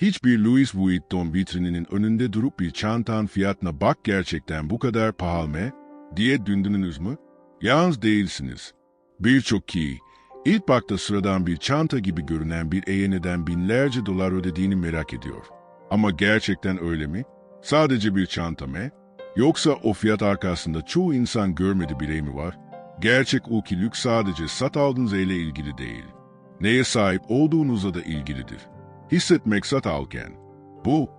Hiçbir Louis Vuitton vitrininin önünde durup bir çantanın fiyatına bak gerçekten bu kadar pahalı mı diye dündünüz mü? Yalnız değilsiniz. Birçok kişi ilk bakta sıradan bir çanta gibi görünen bir eye neden binlerce dolar ödediğini merak ediyor. Ama gerçekten öyle mi? Sadece bir çanta mı? Yoksa o fiyat arkasında çoğu insan görmedi birey mi var? Gerçek o ki lüks sadece sat aldığınız ile ilgili değil. Neye sahip olduğunuzla da ilgilidir. Hissetmek sat alken. Bu,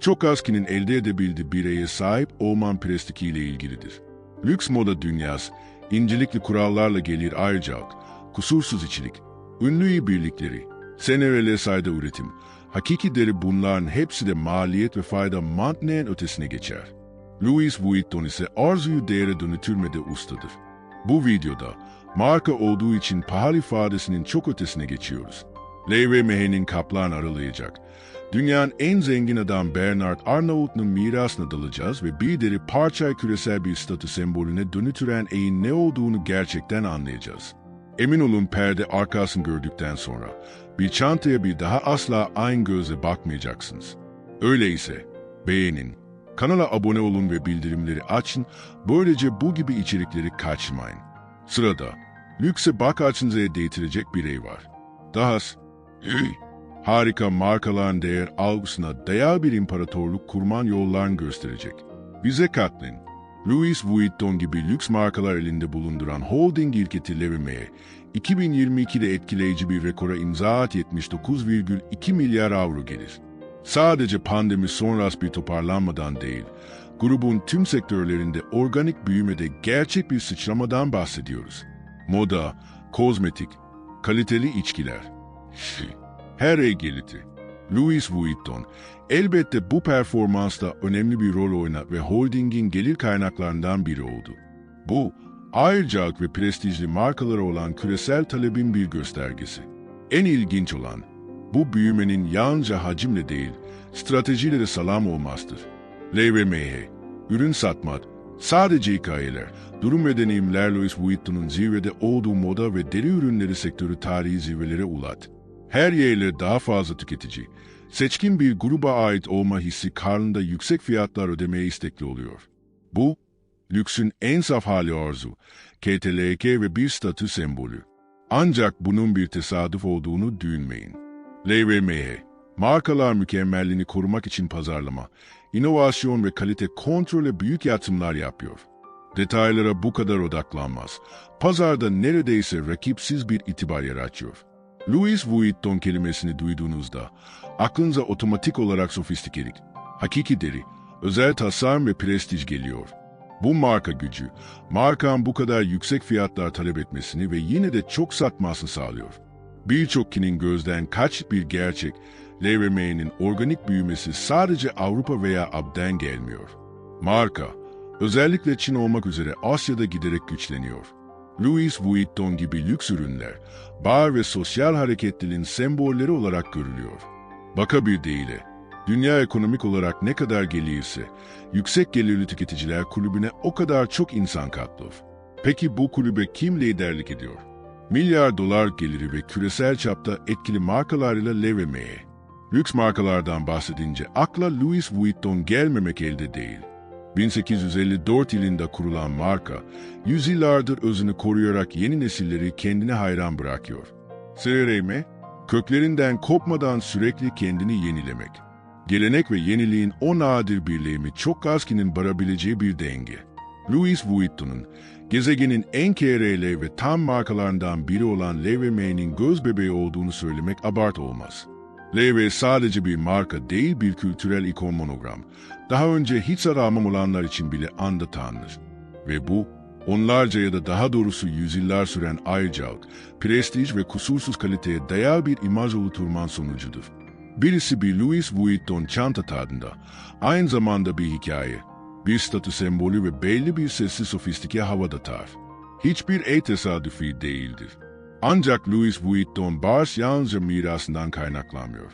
çok az kinin elde edebildiği bireye sahip olman prestikiyle ilgilidir. Lüks moda dünyası, incelikli kurallarla gelir ayrıca kusursuz içilik, ünlü iyi birlikleri, senelere sayda üretim, hakiki deri bunların hepsi de maliyet ve fayda mantneyen ötesine geçer. Louis Vuitton ise arzuyu değere dönütürmede ustadır. Bu videoda marka olduğu için pahalı ifadesinin çok ötesine geçiyoruz. LVMH'nin kaplan aralayacak. Dünyanın en zengin adam Bernard Arnault'un mirasına dalacağız ve bir deri parçayı küresel bir statü sembolüne dönütüren eğin ne olduğunu gerçekten anlayacağız. Emin olun perde arkasını gördükten sonra bir çantaya bir daha asla aynı gözle bakmayacaksınız. Öyleyse beğenin, kanala abone olun ve bildirimleri açın, böylece bu gibi içerikleri kaçırmayın. Sırada lükse bak açınıza değtirecek birey var. Dahas, Hey! Harika markaların değer algısına değer bir imparatorluk kurman yollarını gösterecek. Bize katlayın. Louis Vuitton gibi lüks markalar elinde bulunduran holding ilketi LVMH, 2022'de etkileyici bir rekora imza at 79,2 milyar avro gelir. Sadece pandemi sonrası bir toparlanmadan değil, grubun tüm sektörlerinde organik büyümede gerçek bir sıçramadan bahsediyoruz. Moda, kozmetik, kaliteli içkiler. Her ilgiliti. Louis Vuitton, elbette bu performansta önemli bir rol oynadı ve holdingin gelir kaynaklarından biri oldu. Bu, ayrıcalık ve prestijli markalara olan küresel talebin bir göstergesi. En ilginç olan, bu büyümenin yalnızca hacimle değil, stratejiyle de salam olmazdır. LVMH, ürün satmak, sadece hikayeler, durum ve deneyimler Louis Vuitton'un zirvede olduğu moda ve deri ürünleri sektörü tarihi zirvelere ulat. Her yerle daha fazla tüketici, seçkin bir gruba ait olma hissi karnında yüksek fiyatlar ödemeye istekli oluyor. Bu, lüksün en saf hali arzu, KTLK ve bir statü sembolü. Ancak bunun bir tesadüf olduğunu düşünmeyin. LVMH, markalar mükemmelliğini korumak için pazarlama, inovasyon ve kalite kontrole büyük yatırımlar yapıyor. Detaylara bu kadar odaklanmaz. Pazarda neredeyse rakipsiz bir itibar yaratıyor. Louis Vuitton kelimesini duyduğunuzda aklınıza otomatik olarak sofistikelik, hakiki deri, özel tasarım ve prestij geliyor. Bu marka gücü, markanın bu kadar yüksek fiyatlar talep etmesini ve yine de çok satmasını sağlıyor. Birçok kinin gözden kaç bir gerçek, LVMH'nin organik büyümesi sadece Avrupa veya Ab'den gelmiyor. Marka, özellikle Çin olmak üzere Asya'da giderek güçleniyor. Louis Vuitton gibi lüks ürünler, bar ve sosyal hareketliliğin sembolleri olarak görülüyor. Baka bir deyle, dünya ekonomik olarak ne kadar gelirse, yüksek gelirli tüketiciler kulübüne o kadar çok insan katlıyor. Peki bu kulübe kim liderlik ediyor? Milyar dolar geliri ve küresel çapta etkili markalarıyla LVMH. Lüks markalardan bahsedince akla Louis Vuitton gelmemek elde değil. 1854 yılında kurulan marka, yüzyıllardır özünü koruyarak yeni nesilleri kendine hayran bırakıyor. Seyreyme, köklerinden kopmadan sürekli kendini yenilemek. Gelenek ve yeniliğin o nadir birliğimi çok az kinin barabileceği bir denge. Louis Vuitton'un, gezegenin en KRL ve tam markalarından biri olan LVMH'nin göz bebeği olduğunu söylemek abart olmaz. LV sadece bir marka değil bir kültürel ikon monogram. Daha önce hiç aramam olanlar için bile anda tanınır. Ve bu, onlarca ya da daha doğrusu yüzyıllar süren ayrıcalık, prestij ve kusursuz kaliteye dayalı bir imaj oluşturman sonucudur. Birisi bir Louis Vuitton çanta tadında, aynı zamanda bir hikaye, bir statü sembolü ve belli bir sessiz sofistike havada tar. Hiçbir e tesadüfi değildir. Ancak Louis Vuitton Bars yalnızca mirasından kaynaklanmıyor.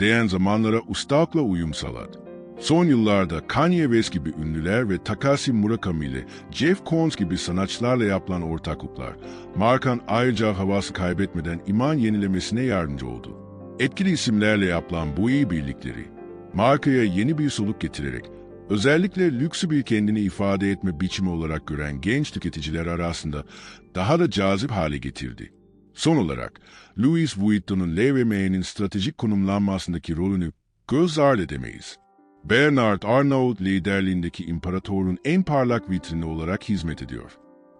Değen zamanlara ustalıkla uyum sağladı. Son yıllarda Kanye West gibi ünlüler ve Takashi Murakami ile Jeff Koons gibi sanatçılarla yapılan ortaklıklar, markan ayrıca havası kaybetmeden iman yenilemesine yardımcı oldu. Etkili isimlerle yapılan bu iyi birlikleri, markaya yeni bir soluk getirerek, özellikle lüksü bir kendini ifade etme biçimi olarak gören genç tüketiciler arasında daha da cazip hale getirdi. Son olarak, Louis Vuitton'un LVMH'nin stratejik konumlanmasındaki rolünü göz ardı edemeyiz. Bernard Arnault liderliğindeki imparatorun en parlak vitrini olarak hizmet ediyor.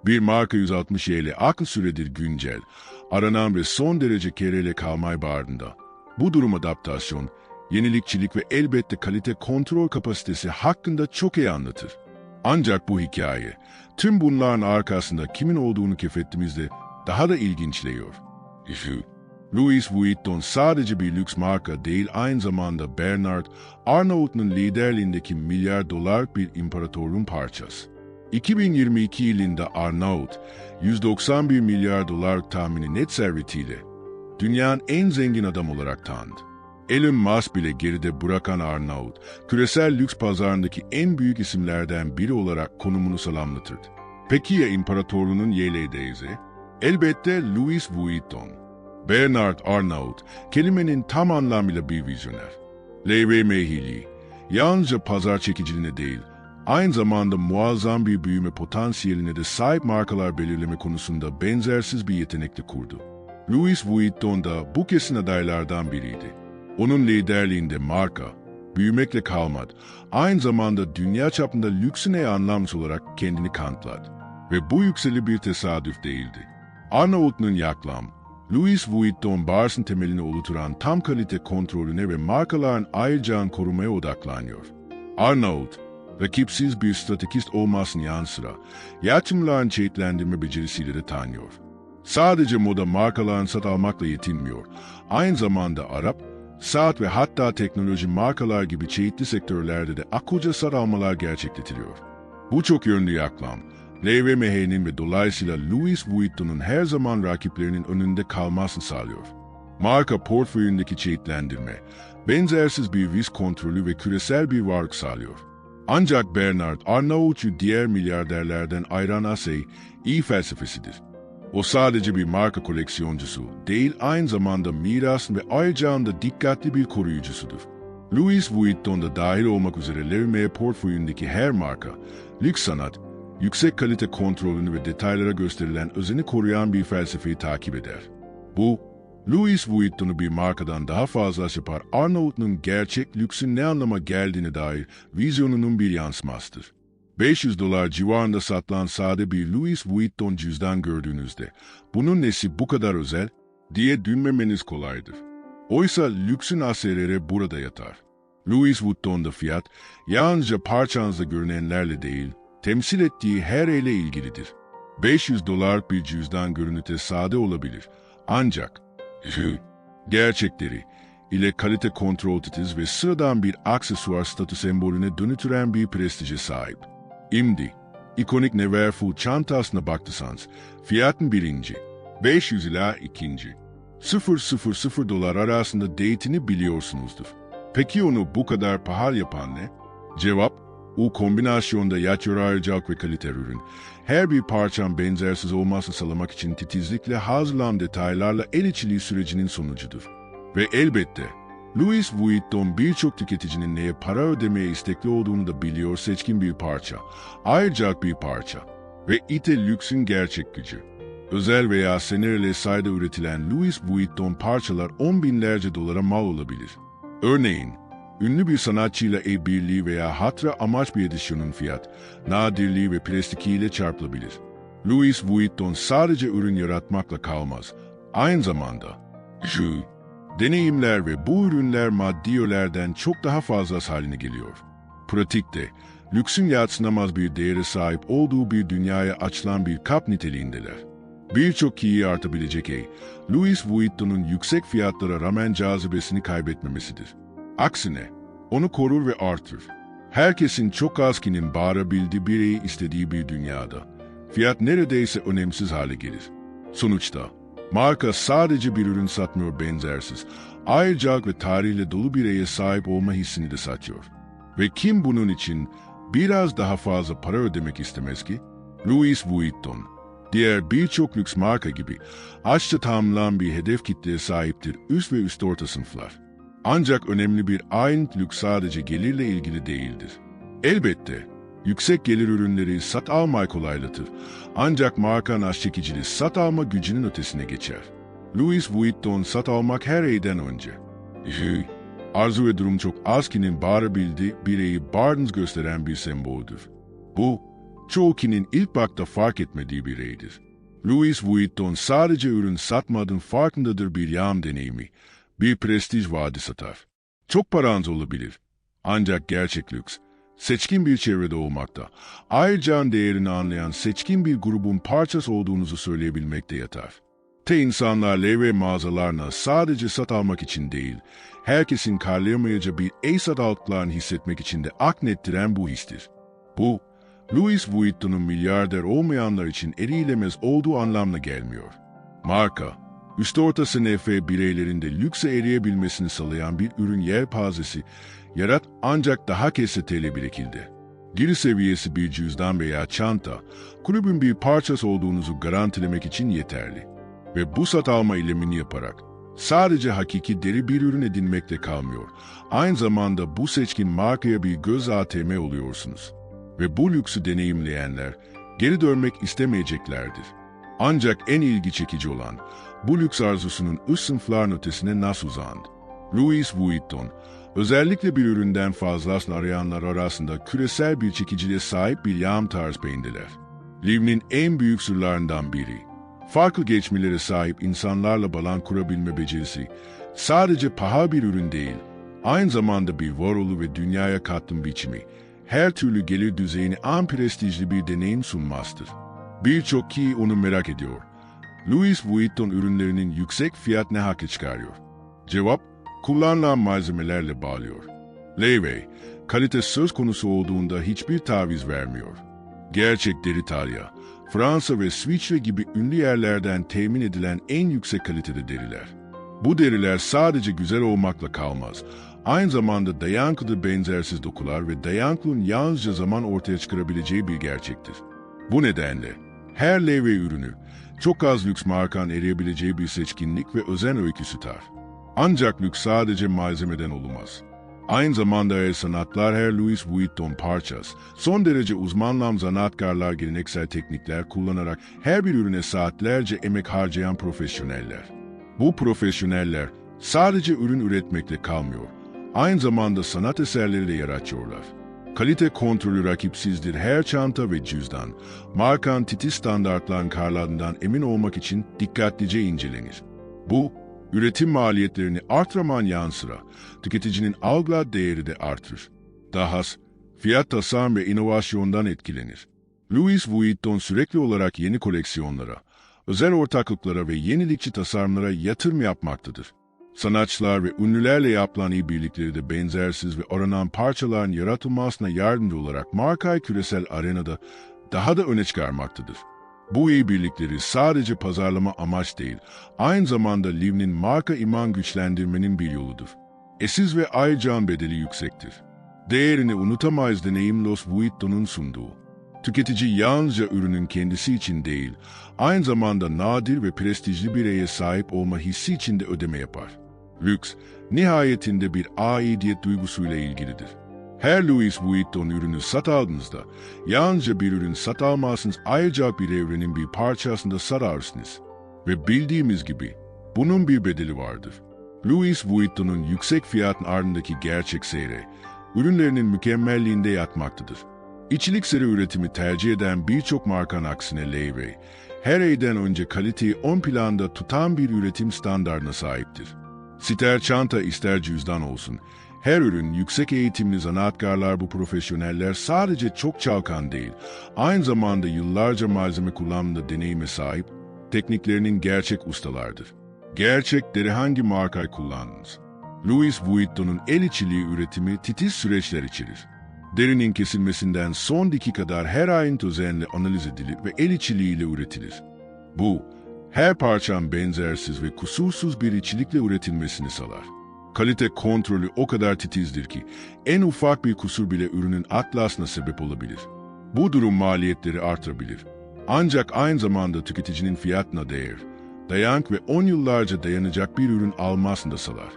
Bir marka 160 ile akıl süredir güncel, aranan ve son derece kerele kalmay bağrında. Bu durum adaptasyon, yenilikçilik ve elbette kalite kontrol kapasitesi hakkında çok iyi anlatır. Ancak bu hikaye, tüm bunların arkasında kimin olduğunu keşfettiğimizde daha da ilginçleyiyor. Şu, Louis Vuitton sadece bir lüks marka değil aynı zamanda Bernard Arnault'un liderliğindeki milyar dolar bir imparatorluğun parçası. 2022 yılında Arnault, 191 milyar dolar tahmini net servetiyle dünyanın en zengin adam olarak tanındı. Elon Musk bile geride bırakan Arnault, küresel lüks pazarındaki en büyük isimlerden biri olarak konumunu salamlatırdı. Peki ya imparatorluğunun yeleği Elbette Louis Vuitton. Bernard Arnault, kelimenin tam anlamıyla bir vizyoner. LVMH'li, yalnızca pazar çekiciliğine değil, aynı zamanda muazzam bir büyüme potansiyeline de sahip markalar belirleme konusunda benzersiz bir yetenekle kurdu. Louis Vuitton da bu kesin adaylardan biriydi. Onun liderliğinde marka, büyümekle kalmadı, aynı zamanda dünya çapında lüksüne anlamsız olarak kendini kanıtladı. Ve bu yükseli bir tesadüf değildi. Arnault'un yaklam, Louis Vuitton Bars'ın temelini oluşturan tam kalite kontrolüne ve markaların ayrıcağın korumaya odaklanıyor. Arnault, rakipsiz bir stratejist olmasının yanı sıra yatırımların çeşitlendirme becerisiyle de tanıyor. Sadece moda markalarını sat almakla yetinmiyor. Aynı zamanda Arap, saat ve hatta teknoloji markalar gibi çeşitli sektörlerde de akılca sat almalar gerçekleştiriyor. Bu çok yönlü yaklam, LVMH'nin ve dolayısıyla Louis Vuitton'un her zaman rakiplerinin önünde kalmasını sağlıyor. Marka portföyündeki çeşitlendirme, benzersiz bir risk kontrolü ve küresel bir varlık sağlıyor. Ancak Bernard Arnault'u diğer milyarderlerden ayıran asey iyi felsefesidir. O sadece bir marka koleksiyoncusu değil aynı zamanda mirasın ve ayrıcağında dikkatli bir koruyucusudur. Louis Vuitton da dahil olmak üzere LVMH portföyündeki her marka, lüks sanat, yüksek kalite kontrolünü ve detaylara gösterilen özeni koruyan bir felsefeyi takip eder. Bu, Louis Vuitton'u bir markadan daha fazla yapar Arnault'un gerçek lüksün ne anlama geldiğine dair vizyonunun bir yansımasıdır. 500 dolar civarında satılan sade bir Louis Vuitton cüzdan gördüğünüzde bunun nesi bu kadar özel diye düşünmemeniz kolaydır. Oysa lüksün asirleri burada yatar. Louis Vuitton'da fiyat yalnızca parçanızda görünenlerle değil, temsil ettiği her ele ilgilidir. 500 dolar bir cüzdan görünüte sade olabilir. Ancak gerçekleri ile kalite kontrol titiz ve sıradan bir aksesuar statü sembolüne dönütüren bir prestije sahip. İmdi, ikonik Neverfull çantasına baktıysanız fiyatın birinci, 500 ila ikinci. 000 dolar arasında date'ini biliyorsunuzdur. Peki onu bu kadar pahalı yapan ne? Cevap, o kombinasyonda yatırayacak ve kalite ürün. Her bir parçam benzersiz olmasını sağlamak için titizlikle hazırlanan detaylarla el içiliği sürecinin sonucudur. Ve elbette Louis Vuitton birçok tüketicinin neye para ödemeye istekli olduğunu da biliyor seçkin bir parça, ayrıca bir parça ve ite lüksün gerçek gücü. Özel veya senelerle sayda üretilen Louis Vuitton parçalar on binlerce dolara mal olabilir. Örneğin, ünlü bir sanatçıyla ev birliği veya hatıra amaç bir edisyonun fiyat, nadirliği ve plastikiyle çarpılabilir. Louis Vuitton sadece ürün yaratmakla kalmaz. Aynı zamanda, şu Deneyimler ve bu ürünler maddi ölerden çok daha fazla haline geliyor. Pratikte, lüksün yatsınamaz bir değere sahip olduğu bir dünyaya açılan bir kap niteliğindeler. Birçok kişiyi artabilecek ey, Louis Vuitton'un yüksek fiyatlara rağmen cazibesini kaybetmemesidir. Aksine, onu korur ve artır. Herkesin çok az kinin bağırabildiği bireyi istediği bir dünyada, fiyat neredeyse önemsiz hale gelir. Sonuçta, Marka sadece bir ürün satmıyor benzersiz. Ayrıca ve tarihle dolu bir eye sahip olma hissini de satıyor. Ve kim bunun için biraz daha fazla para ödemek istemez ki? Louis Vuitton. Diğer birçok lüks marka gibi açça tamamlanan bir hedef kitleye sahiptir üst ve üst orta sınıflar. Ancak önemli bir aynı lüks sadece gelirle ilgili değildir. Elbette yüksek gelir ürünleri sat almayı kolaylatır. Ancak markanın aş çekiciliği sat alma gücünün ötesine geçer. Louis Vuitton sat almak her eyden önce. Arzu ve durum çok az kinin bağırabildiği bireyi Bardens gösteren bir semboldür. Bu, çoğu kinin ilk bakta fark etmediği bir reydir. Louis Vuitton sadece ürün satmadığın farkındadır bir yağım deneyimi, bir prestij vaadi satar. Çok paranız olabilir. Ancak gerçek lüks, seçkin bir çevrede olmakta. Ayrıca değerini anlayan seçkin bir grubun parçası olduğunuzu söyleyebilmekte yatar. Te insanlar levre mağazalarına sadece sat almak için değil, herkesin karlayamayacağı bir ey sat altlarını hissetmek için de aknettiren bu histir. Bu, Louis Vuitton'un milyarder olmayanlar için erilemez olduğu anlamına gelmiyor. Marka, üst orta sınıf ve bireylerin de lükse eriyebilmesini sağlayan bir ürün yelpazesi, yarat ancak daha kesiteli birikildi. Giri seviyesi bir cüzdan veya çanta, kulübün bir parçası olduğunuzu garantilemek için yeterli. Ve bu sat alma eylemini yaparak, sadece hakiki deri bir ürün edinmekle kalmıyor. Aynı zamanda bu seçkin markaya bir göz ATM oluyorsunuz. Ve bu lüksü deneyimleyenler geri dönmek istemeyeceklerdir. Ancak en ilgi çekici olan bu lüks arzusunun üst sınıfların ötesine nasıl uzandı. Louis Vuitton, özellikle bir üründen fazlasını arayanlar arasında küresel bir çekiciliğe sahip bir yağım tarz peynirler. Livnin en büyük sırlarından biri. Farklı geçmelere sahip insanlarla balan kurabilme becerisi, sadece paha bir ürün değil, aynı zamanda bir varolu ve dünyaya kattım biçimi, her türlü gelir düzeyini en prestijli bir deneyim sunmazdır. Birçok kişi onu merak ediyor. Louis Vuitton ürünlerinin yüksek fiyat ne hakkı çıkarıyor? Cevap, kullanılan malzemelerle bağlıyor. Leyway, kalite söz konusu olduğunda hiçbir taviz vermiyor. Gerçek deri Talya, Fransa ve İsviçre gibi ünlü yerlerden temin edilen en yüksek kalitede deriler. Bu deriler sadece güzel olmakla kalmaz. Aynı zamanda dayanıklı benzersiz dokular ve dayanıklılığın yalnızca zaman ortaya çıkarabileceği bir gerçektir. Bu nedenle her levye ürünü çok az lüks markan eriyebileceği bir seçkinlik ve özen öyküsü tar. Ancak lüks sadece malzemeden olmaz. Aynı zamanda el sanatlar her Louis Vuitton parçası, son derece uzmanlam sanatkarlar geleneksel teknikler kullanarak her bir ürüne saatlerce emek harcayan profesyoneller. Bu profesyoneller sadece ürün üretmekle kalmıyor, aynı zamanda sanat eserleri de yaratıyorlar. Kalite kontrolü rakipsizdir her çanta ve cüzdan, markan titiz standartların karlarından emin olmak için dikkatlice incelenir. Bu, üretim maliyetlerini artıraman yanı sıra tüketicinin algıla değeri de artırır. Dahası, fiyat tasarım ve inovasyondan etkilenir. Louis Vuitton sürekli olarak yeni koleksiyonlara, özel ortaklıklara ve yenilikçi tasarımlara yatırım yapmaktadır. Sanatçılar ve ünlülerle yapılan iyi birlikleri de benzersiz ve aranan parçaların yaratılmasına yardımcı olarak markayı küresel arenada daha da öne çıkarmaktadır. Bu iyi birlikleri sadece pazarlama amaç değil, aynı zamanda Liv'nin marka iman güçlendirmenin bir yoludur. Esiz ve ayrıca bedeli yüksektir. Değerini unutamayız deneyim Los Vuitton'un sunduğu. Tüketici yalnızca ürünün kendisi için değil, aynı zamanda nadir ve prestijli bir bireye sahip olma hissi için de ödeme yapar. Lüks, nihayetinde bir aidiyet duygusuyla ilgilidir. Her Louis Vuitton ürünü sat aldığınızda, yalnızca bir ürün sat almazsınız ayrıca bir evrenin bir parçasında sararsınız. Ve bildiğimiz gibi, bunun bir bedeli vardır. Louis Vuitton'un yüksek fiyatın ardındaki gerçek seyre, ürünlerinin mükemmelliğinde yatmaktadır. İçilik seri üretimi tercih eden birçok markanın aksine Leyway, her eyden önce kaliteyi ön planda tutan bir üretim standartına sahiptir. İster çanta ister cüzdan olsun, her ürün yüksek eğitimli zanaatkarlar bu profesyoneller sadece çok çalkan değil, aynı zamanda yıllarca malzeme kullanımında deneyime sahip, tekniklerinin gerçek ustalardır. Gerçek deri hangi markayı kullandınız? Louis Vuitton'un el içiliği üretimi titiz süreçler içerir. Derinin kesilmesinden son diki kadar her ayrıntı özenle analiz edilir ve el içiliğiyle üretilir. Bu, her parçan benzersiz ve kusursuz bir içilikle üretilmesini sağlar. Kalite kontrolü o kadar titizdir ki en ufak bir kusur bile ürünün atlasına sebep olabilir. Bu durum maliyetleri artırabilir. Ancak aynı zamanda tüketicinin fiyatına değer, dayanık ve 10 yıllarca dayanacak bir ürün almasını da sağlar.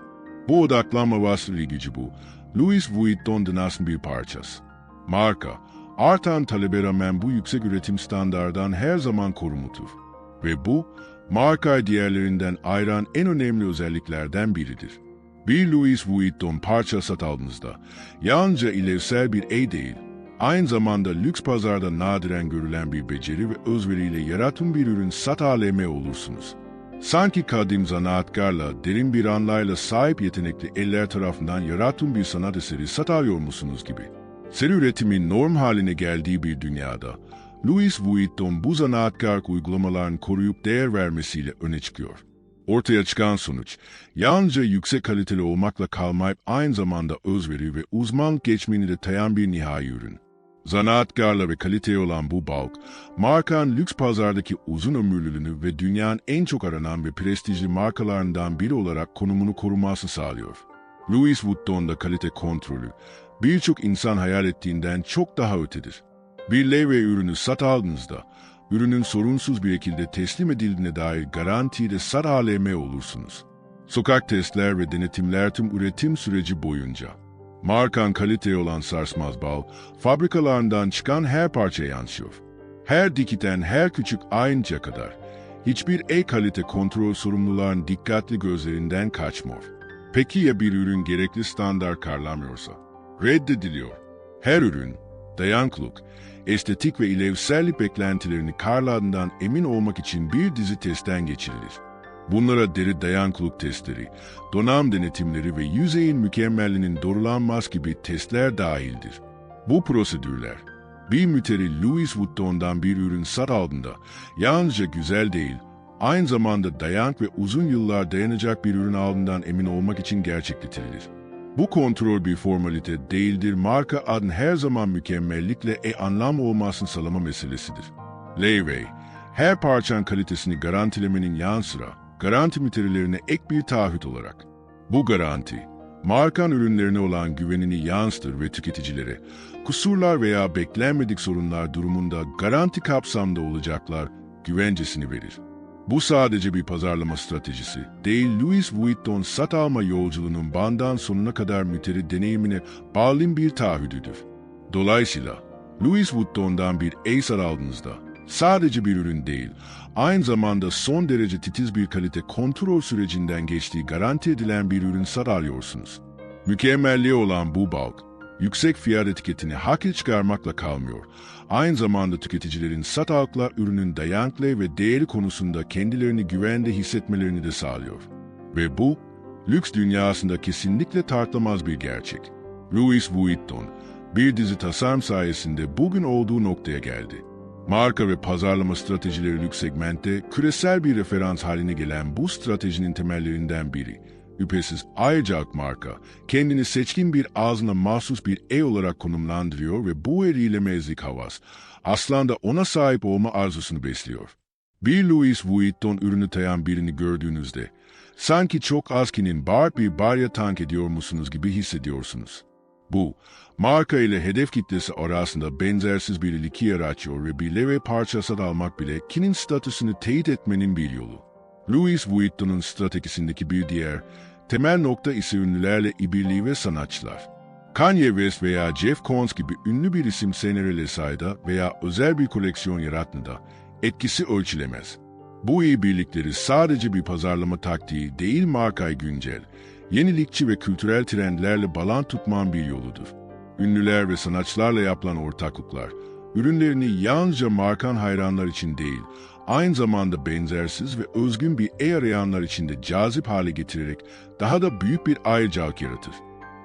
Bu odaklanma vasıflı gücü bu. Louis Vuitton dinasının bir parçası. Marka, artan talebe rağmen bu yüksek üretim standartından her zaman korumutur. Ve bu, marka diğerlerinden ayıran en önemli özelliklerden biridir. Bir Louis Vuitton parça sat aldığınızda, yalnızca ilerisel bir ey değil, aynı zamanda lüks pazarda nadiren görülen bir beceri ve özveriyle yaratım bir ürün sat aleme olursunuz. Sanki kadim zanaatkarla, derin bir anlayla sahip yetenekli eller tarafından yaratım bir sanat eseri satıyor musunuz gibi. Seri üretimin norm haline geldiği bir dünyada, Louis Vuitton bu zanaatkar uygulamaların koruyup değer vermesiyle öne çıkıyor. Ortaya çıkan sonuç, yalnızca yüksek kaliteli olmakla kalmayıp aynı zamanda özveri ve uzmanlık geçmeni de tayan bir nihai ürün. Zanaatkarla ve kaliteye olan bu balk, markanın lüks pazardaki uzun ömürlülüğünü ve dünyanın en çok aranan ve prestijli markalarından biri olarak konumunu koruması sağlıyor. Louis Vuitton'da kalite kontrolü, birçok insan hayal ettiğinden çok daha ötedir. Bir levye ürünü sat aldığınızda, ürünün sorunsuz bir şekilde teslim edildiğine dair garantiyle sat aleme olursunuz. Sokak testler ve denetimler tüm üretim süreci boyunca. Markan kaliteye olan sarsmaz bal, fabrikalarından çıkan her parçaya yansıyor. Her dikiten her küçük ayrıntıya kadar. Hiçbir e-kalite kontrol sorumluların dikkatli gözlerinden kaçmıyor. Peki ya bir ürün gerekli standart karlamıyorsa? Reddediliyor. Her ürün, dayanıklılık, estetik ve ilevsellik beklentilerini karladığından emin olmak için bir dizi testten geçirilir. Bunlara deri dayanıklılık testleri, donanım denetimleri ve yüzeyin mükemmelliğinin doğrulanmaz gibi testler dahildir. Bu prosedürler, bir müşteri Louis Vuitton'dan bir ürün sat aldığında yalnızca güzel değil, aynı zamanda dayanık ve uzun yıllar dayanacak bir ürün aldığından emin olmak için gerçekleştirilir. Bu kontrol bir formalite değildir, marka adın her zaman mükemmellikle e anlam olmasını sağlama meselesidir. Leyway, her parçanın kalitesini garantilemenin yanı sıra, garanti müşterilerine ek bir taahhüt olarak. Bu garanti, markan ürünlerine olan güvenini yansıtır ve tüketicilere, kusurlar veya beklenmedik sorunlar durumunda garanti kapsamda olacaklar güvencesini verir. Bu sadece bir pazarlama stratejisi değil, Louis Vuitton sat alma yolculuğunun bandan sonuna kadar müşteri deneyimine bağlı bir taahhüdüdür. Dolayısıyla Louis Vuitton'dan bir Acer aldığınızda sadece bir ürün değil, aynı zamanda son derece titiz bir kalite kontrol sürecinden geçtiği garanti edilen bir ürün sat alıyorsunuz. Mükemmelliği olan bu balk, yüksek fiyat etiketini hakil çıkarmakla kalmıyor. Aynı zamanda tüketicilerin sat aldıkları ürünün dayanıklı ve değeri konusunda kendilerini güvende hissetmelerini de sağlıyor. Ve bu, lüks dünyasında kesinlikle tartılmaz bir gerçek. Louis Vuitton, bir dizi tasarım sayesinde bugün olduğu noktaya geldi. Marka ve pazarlama stratejileri lüks segmentte küresel bir referans haline gelen bu stratejinin temellerinden biri. Üpesiz ayrıcalık marka, kendini seçkin bir ağzına mahsus bir ey olarak konumlandırıyor ve bu eriyle mezlik havas, aslında ona sahip olma arzusunu besliyor. Bir Louis Vuitton ürünü tayan birini gördüğünüzde, sanki çok azkinin bar bir barya tank ediyor musunuz gibi hissediyorsunuz. Bu, marka ile hedef kitlesi arasında benzersiz bir ilişki yaratıyor ve bir leve parçası almak bile kinin statüsünü teyit etmenin bir yolu. Louis Vuitton'un stratejisindeki bir diğer temel nokta ise ünlülerle ibirliği ve sanatçılar. Kanye West veya Jeff Koons gibi ünlü bir isim senelerle sayda veya özel bir koleksiyon yarattığında etkisi ölçülemez. Bu iyi birlikleri sadece bir pazarlama taktiği değil markayı güncel, yenilikçi ve kültürel trendlerle balan tutman bir yoludur. Ünlüler ve sanatçılarla yapılan ortaklıklar, ürünlerini yalnızca markan hayranlar için değil, aynı zamanda benzersiz ve özgün bir e arayanlar için de cazip hale getirerek daha da büyük bir ayrıcalık yaratır.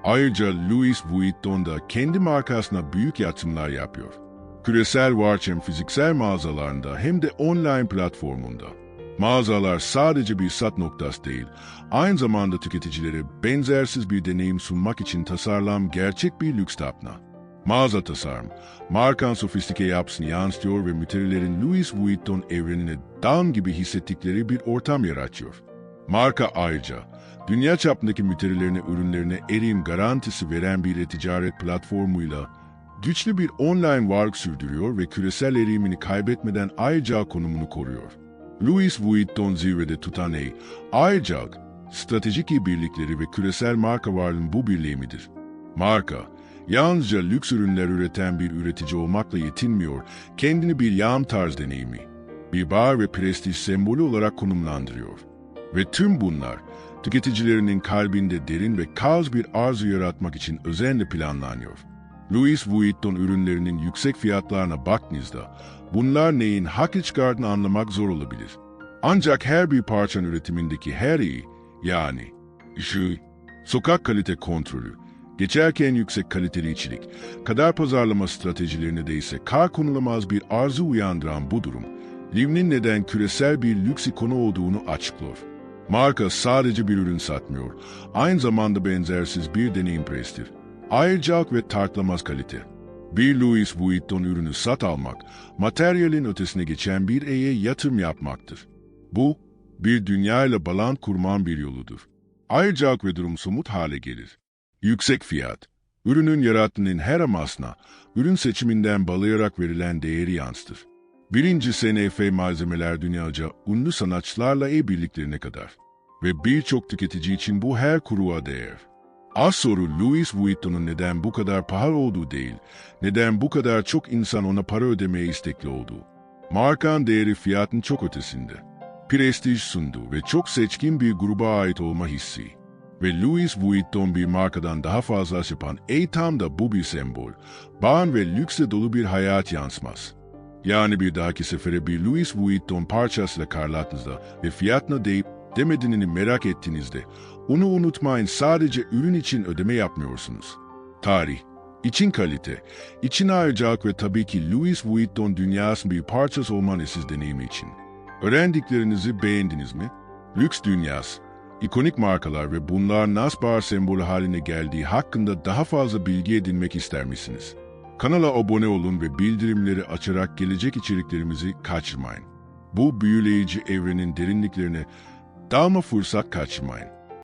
Ayrıca Louis Vuitton da kendi markasına büyük yatırımlar yapıyor. Küresel varç hem fiziksel mağazalarında hem de online platformunda. Mağazalar sadece bir sat noktası değil, aynı zamanda tüketicilere benzersiz bir deneyim sunmak için tasarlam gerçek bir lüks tapna. Mağaza tasarım, markan sofistike yapısını yansıtıyor ve müşterilerin Louis Vuitton evrenine dağın gibi hissettikleri bir ortam yaratıyor. Marka ayrıca, dünya çapındaki müşterilerine ürünlerine eriyim garantisi veren bir ticaret platformuyla güçlü bir online varlık sürdürüyor ve küresel erimini kaybetmeden ayrıca konumunu koruyor. Louis Vuitton zirvede tutan ey, ayrıca stratejik birlikleri ve küresel marka varlığın bu birliğimidir. Marka, yalnızca lüks ürünler üreten bir üretici olmakla yetinmiyor, kendini bir yağım tarz deneyimi, bir bar ve prestij sembolü olarak konumlandırıyor. Ve tüm bunlar, tüketicilerinin kalbinde derin ve kaz bir arzu yaratmak için özenle planlanıyor. Louis Vuitton ürünlerinin yüksek fiyatlarına baktığınızda, bunlar neyin haklı çıkardığını anlamak zor olabilir. Ancak her bir parçanın üretimindeki her iyi, yani ışığı, sokak kalite kontrolü, geçerken yüksek kaliteli içerik, kadar pazarlama stratejilerine de ise kar konulamaz bir arzu uyandıran bu durum, Liv'nin neden küresel bir lüks ikonu olduğunu açıklıyor. Marka sadece bir ürün satmıyor, aynı zamanda benzersiz bir deneyim prestir. Ayrıcalık ve tartlamaz kalite. Bir Louis Vuitton ürünü sat almak, materyalin ötesine geçen bir eye yatırım yapmaktır. Bu, bir dünya ile bağlantı kurman bir yoludur. Ayrıcalık ve durum somut hale gelir. Yüksek fiyat, ürünün yarattığının her amasına, ürün seçiminden balayarak verilen değeri yansıtır. Birinci NF malzemeler dünyaca ünlü sanatçılarla e-birliklerine kadar. Ve birçok tüketici için bu her kuruğa değer. Az soru Louis Vuitton'un neden bu kadar pahalı olduğu değil, neden bu kadar çok insan ona para ödemeye istekli olduğu. Markanın değeri fiyatın çok ötesinde. Prestij sundu ve çok seçkin bir gruba ait olma hissi. Ve Louis Vuitton bir markadan daha fazla yapan ey tam da bu bir sembol. Bağın ve lüksle dolu bir hayat yansımaz. Yani bir dahaki sefere bir Louis Vuitton parçasıyla karlattığınızda ve fiyatına deyip demediğini merak ettiğinizde onu unutmayın sadece ürün için ödeme yapmıyorsunuz. Tarih, için kalite, için ayrıcalık ve tabii ki Louis Vuitton dünyasının bir parçası olmanız siz deneyimi için. Öğrendiklerinizi beğendiniz mi? Lüks dünyası, ikonik markalar ve bunlar nasıl bar sembolü haline geldiği hakkında daha fazla bilgi edinmek ister misiniz? Kanala abone olun ve bildirimleri açarak gelecek içeriklerimizi kaçırmayın. Bu büyüleyici evrenin derinliklerine dalma fırsat kaçırmayın.